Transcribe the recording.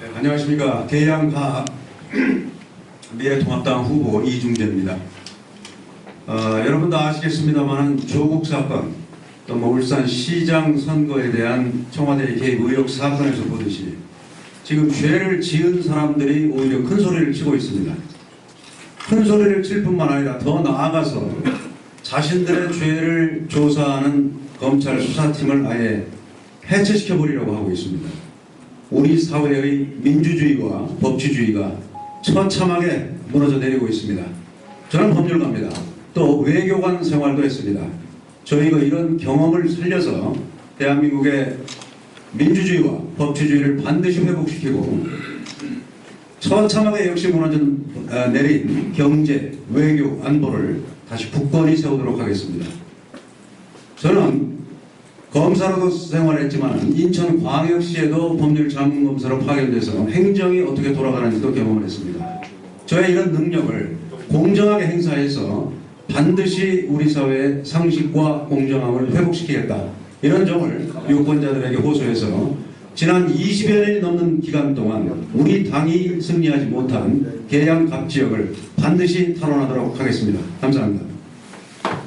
네, 안녕하십니까. 계양가 미래통합당 후보 이중재입니다. 어, 여러분도 아시겠습니다만 조국 사건, 또 뭐 울산 시장 선거에 대한 청와대 개입 의혹 사건에서 보듯이 지금 죄를 지은 사람들이 오히려 큰 소리를 치고 있습니다. 큰 소리를 칠 뿐만 아니라 더 나아가서 자신들의 죄를 조사하는 검찰 수사팀을 아예 해체시켜 버리려고 하고 있습니다. 우리 사회의 민주주의와 법치주의가 처참하게 무너져 내리고 있습니다. 저는 법률가입니다. 또 외교관 생활도 했습니다. 저희가 이런 경험을 살려서 대한민국의 민주주의와 법치주의를 반드시 회복시키고 처참하게 역시 무너져 어, 내린 경제, 외교, 안보를 다시 굳건히 세우도록 하겠습니다. 저는 검사로도 생활했지만 인천 광역시에도 법률 자문검사로 파견돼서 행정이 어떻게 돌아가는지도 경험을 했습니다. 저의 이런 능력을 공정하게 행사해서 반드시 우리 사회의 상식과 공정함을 회복시키겠다. 이런 점을 유권자들에게 호소해서 지난 20여 년이 넘는 기간 동안 우리 당이 승리하지 못한 계양 갑 지역을 반드시 탈환하도록 하겠습니다. 감사합니다.